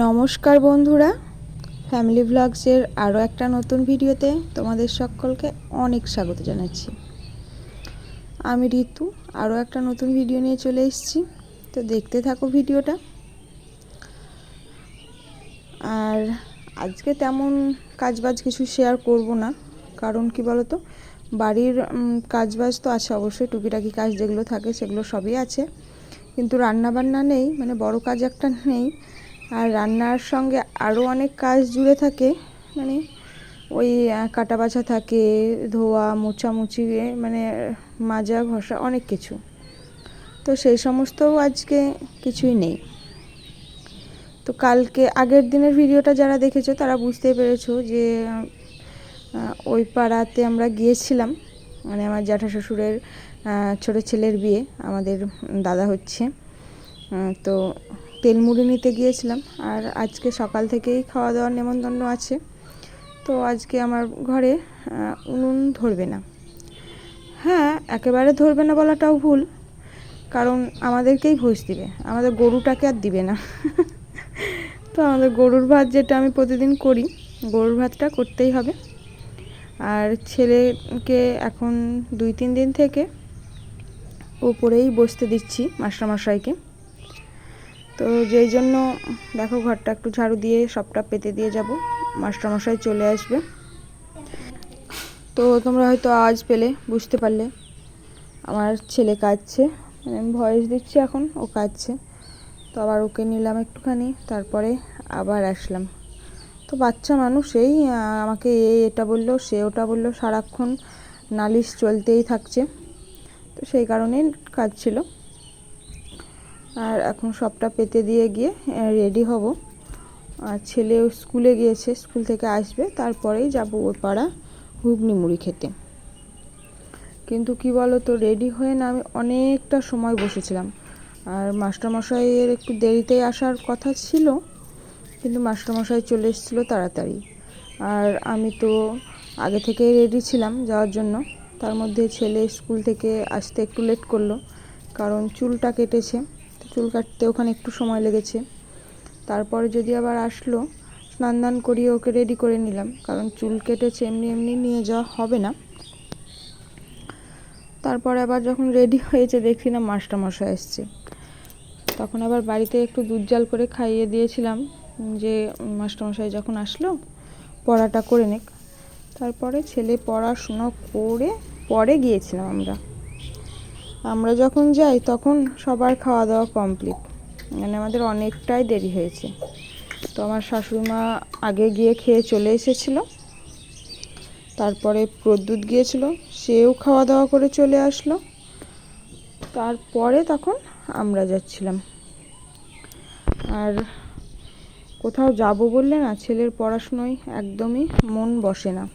নমস্কার বন্ধুরা। ফ্যামিলি ভ্লগসের আরও একটা নতুন ভিডিওতে তোমাদের সকলকে অনেক স্বাগত জানাচ্ছি। আমি ঋতু, আরও একটা নতুন ভিডিও নিয়ে চলে এসেছি। তো দেখতে থাকো ভিডিওটা। আর আজকে তেমন কাজবাজ কিছু শেয়ার করব না। কারণ কি বলো তো বাড়ির কাজবাজ তো আছে অবশ্যই, টুকিটাকি কাজ যেগুলো থাকে সেগুলো সবই আছে। কিন্তু রান্না বান্না নেই মানে বড় কাজ একটা নেই। আর রান্নার সঙ্গে আরও অনেক কাজ জুড়ে থাকে মানে ওই কাটা বাছা থাকে ধোয়া মোছামুছি মানে মাজা ঘষা অনেক কিছু। তো সেই সমস্তও আজকে কিছুই নেই। তো কালকে আগের দিনের ভিডিওটা যারা দেখেছ তারা বুঝতে পেরেছ যে ওই পাড়াতে আমরা গিয়েছিলাম মানে আমার জ্যাঠা শ্বশুরের ছোটো ছেলের বিয়ে আমাদের দাদা হচ্ছে। আহ, তো তেলমুড়ি নিতে গিয়েছিলাম আর আজকে সকাল থেকেই খাওয়া দাওয়ার নেমন্তন্ন আছে। তো আজকে আমার ঘরে উনুন ধরবে না। হ্যাঁ একেবারে ধরবে না বলাটাও ভুল, কারণ আমাদেরকেই ভোজ দিবে। আমাদের গরুটাকে আর দিবে না। তো আমাদের গরুর ভাত যেটা আমি প্রতিদিন করি, গরুর ভাতটা করতেই হবে। আর ছেলেকে এখন দুই তিন দিন থেকে উপরেই বসতে দিচ্ছি মাস্টারমশাইকে। তো যেই জন্য দেখো ঘরটা একটু ঝাড়ু দিয়ে সবটা পেতে দিয়ে যাব। মাস্টারমশাই চলে আসবে। তো তোমরা হয়তো আওয়াজ পেলে, বুঝতে পারলে। আমার ছেলে কাঁদছে। মানে আমি ভয়েস দিচ্ছি এখন, ও কাঁদছে। তো আবার ওকে নিলাম একটুখানি, তারপরে আবার আসলাম। তো বাচ্চা মানুষ এই আমাকে এ, এটা বলল, সে ওটা বলল, সারাক্ষণ নালিশ চলতেই থাকছে। তো সেই কারণেই কাজ ছিল আর এখন সবটা পেতে দিয়ে গিয়ে রেডি হব। আর ছেলে স্কুলে গিয়েছে, স্কুল থেকে আসবে, তারপরেই যাব ওর পাড়া ঘুগনি মুড়ি খেতে। কিন্তু কি বলো তো রেডি হয়ে না আমি অনেকটা সময় বসেছিলাম। আর মাস্টারমশাইয়ের একটু দেরিতেই আসার কথা ছিল, কিন্তু মাস্টারমশাই চলে এসেছিল তাড়াতাড়ি। আর আমি তো আগে থেকেই রেডি ছিলাম যাওয়ার জন্য। তার মধ্যে ছেলে স্কুল থেকে আসতে একটু লেট করল, কারণ চুলটা কেটেছে। চুল কাটতে ওখানে একটু সময় লেগেছে। তারপরে যদি আবার আসলো, স্নান দান করিয়ে ওকে রেডি করে নিলাম। কারণ চুল কেটেছে, এমনি এমনি নিয়ে যাওয়া হবে না। তারপরে আবার যখন রেডি হয়েছে, দেখছি না মাস্টারমশাই এসছে। তখন আবার বাড়িতে একটু দুধ জাল করে খাইয়ে দিয়েছিলাম যে, মাস্টারমশাই যখন আসলো, পড়াটা করে নিক। তারপরে ছেলে পড়াশুনো করে, পরে গিয়েছিলাম আমরা। আমরা যখন যাই, তখন সবার খাওয়া দাওয়া কমপ্লিট মানে আমাদের অনেকটাই দেরি হয়েছে। তো আমার শাশুড়িমা আগে গিয়ে খেয়ে চলে এসেছিল। তারপরে প্রদ্যুৎ গিয়েছিল, সেও খাওয়া দাওয়া করে চলে আসলো। তারপরে তখন আমরা যাচ্ছিলাম। আর কোথাও যাব বললে না, ছেলের পড়াশুনোয় একদমই মন বসে না।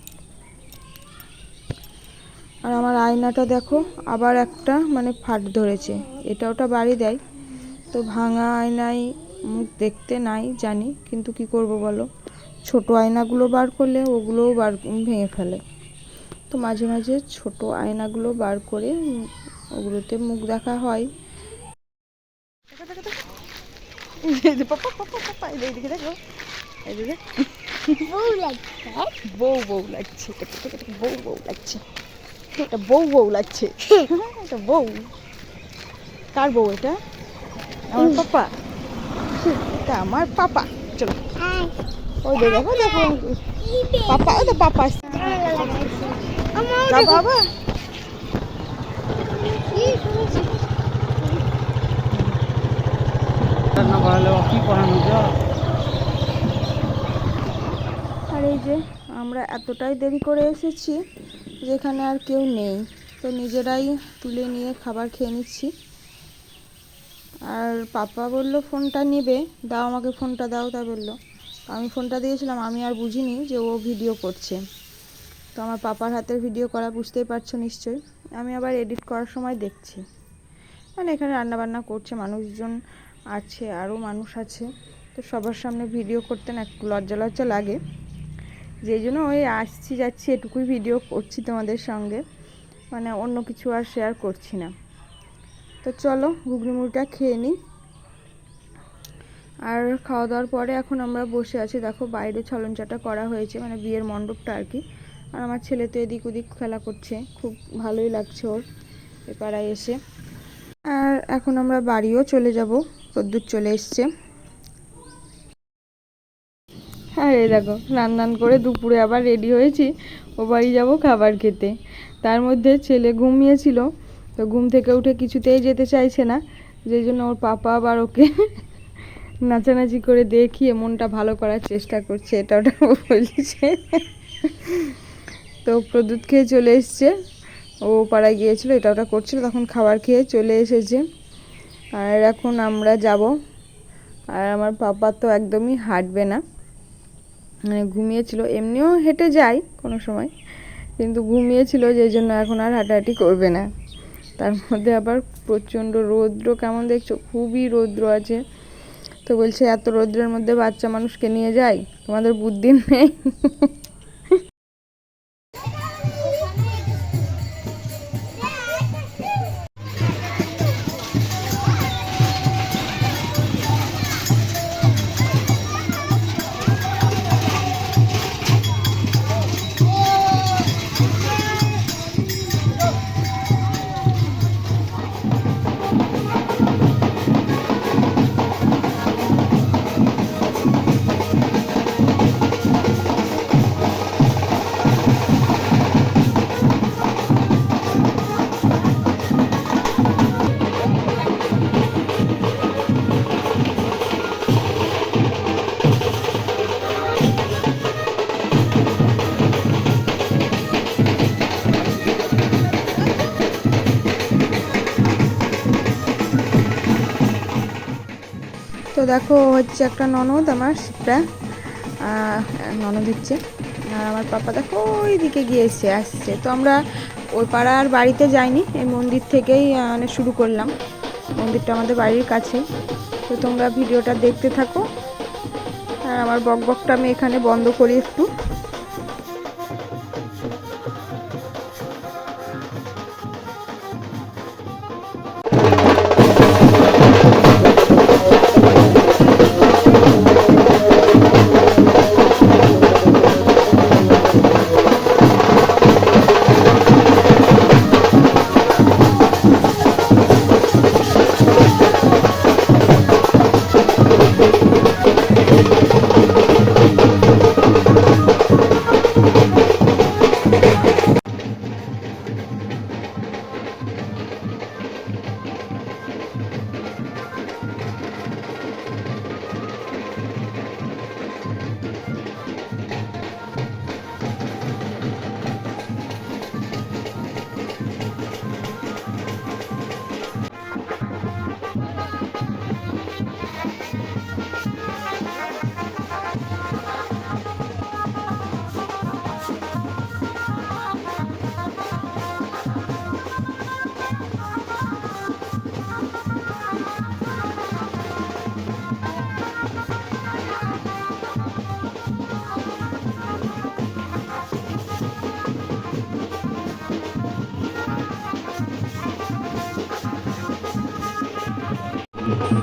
আর আমার আয়নাটা দেখো, আবার একটা মানে ফাট ধরেছে। এটা ওটা বাড়ি দেয়। তো ভাঙা আয়নায় মুখ দেখতে নাই, জানি, কিন্তু কি করব বলো? ছোট আয়নাগুলো বার করলে ওগুলোও বার ভেঙে ফেলে। তো মাঝে মাঝে ছোট আয়নাগুলো বার করে ওগুলোতে মুখ দেখা হয়। বউ লাগছে। বউ বউ লাগছে। বউ বউ লাগছে। এটা বউ বউ লাগছে। এটা বউ। কার বউ এটা? আমার পাপা। এটা আমার পাপা। চলো। ওই দেখো দেখো। পাপা তো। বাবা। ও যায় আর এই যে আমরা এতটাই দেরি করে এসেছি যেখানে আর কেউ নেই। তো নিজেরাই তুলে নিয়ে খাবার খেয়ে নিচ্ছি। আর পাপা বলল, ফোনটা নেবে। দাও আমাকে ফোনটা, দাও। তা বলল। আমি ফোনটা দিয়েছিলাম, আমি আর বুঝিনি যে ও ভিডিও করছে। তো আমার পাপার হাতের ভিডিও করা বুঝতেই পারছ নিশ্চয়ই। আমি আবার এডিট করার সময় দেখছি। মানে এখানে রান্নাবান্না করছে, মানুষজন আছে, আরও মানুষ আছে। তো সবার সামনে ভিডিও করতে না, একটু লজ্জা লজ্জা লাগে। যেই জন্য ওই আসছি, যাচ্ছি, এটুকুই ভিডিও করছি তোমাদের সঙ্গে। মানে অন্য কিছু আর শেয়ার করছি না। তো চলো, ঘুগনি মুড়িটা খেয়ে নিই। আর খাওয়া দাওয়ার পরে এখন আমরা বসে আছি, দেখো বাইরে ছলনচাটা করা হয়েছে মানে বিয়ের মণ্ডপটা আর কি। আর আমার ছেলে তো এদিক ওদিক খেলা করছে, খুব ভালোই লাগছে ওর এ পাড়ায় এসে। আর এখন আমরা বাড়িও চলে যাব রোদ্দুর চলে এসছে। হ্যাঁ এই দেখো রান্নান করে দুপুরে আবার রেডি হয়েছি। ও বাড়ি যাব খাবার খেতে। তার মধ্যে ছেলে ঘুমিয়েছিল, তো ঘুম থেকে উঠে কিছুতেই যেতে চাইছে না। যেই জন্য ওর পাপা আবার ওকে নাচানাচি করে দেখিয়ে মনটা ভালো করার চেষ্টা করছে, এটা ওটা বলছে। তো প্রদূত খেয়ে চলে এসছে। ও পাড়ায় গিয়েছিল, এটা ওটা করছিল, তখন খাবার খেয়ে চলে এসেছে। আর এখন আমরা যাব। আর আমার পাপা তো একদমই হাঁটবে না। মানে ঘুমিয়েছিল। এমনিও হেঁটে যায় কোনো সময়, কিন্তু ঘুমিয়েছিল যেই জন্য এখন আর হাঁটাহাঁটি করবে না। তার মধ্যে আবার প্রচণ্ড রৌদ্র, কেমন দেখছ? খুবই রৌদ্র আছে। তো বলছে, এত রৌদ্রের মধ্যে বাচ্চা মানুষকে নিয়ে যাই? তোমাদের বুদ্ধি নেই? তো দেখো, হচ্ছে একটা ননদ আমার সেটা ননদ হচ্ছে। আর আমার পাপা দেখো ওই দিকে গিয়েছে, আসছে। তো আমরা ওই পাড়ার বাড়িতে যাইনি, এই মন্দির থেকেই মানে শুরু করলাম। মন্দিরটা আমাদের বাড়ির কাছে। তো তোমরা ভিডিওটা দেখতে থাকো। আর আমার বক বকটা আমি এখানে বন্ধ করি একটু।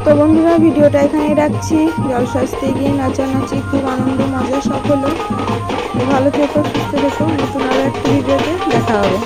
তো বন্ধুরা, ভিডিওটা এখানে রাখছি। জল স্বাস্থ্যে গিয়ে নাচানাচি খুব আনন্দ, মজা সফল ভালো থেকো, সুস্থ থেকো। নতুন আরও একটা ভিডিওতে দেখা হবে।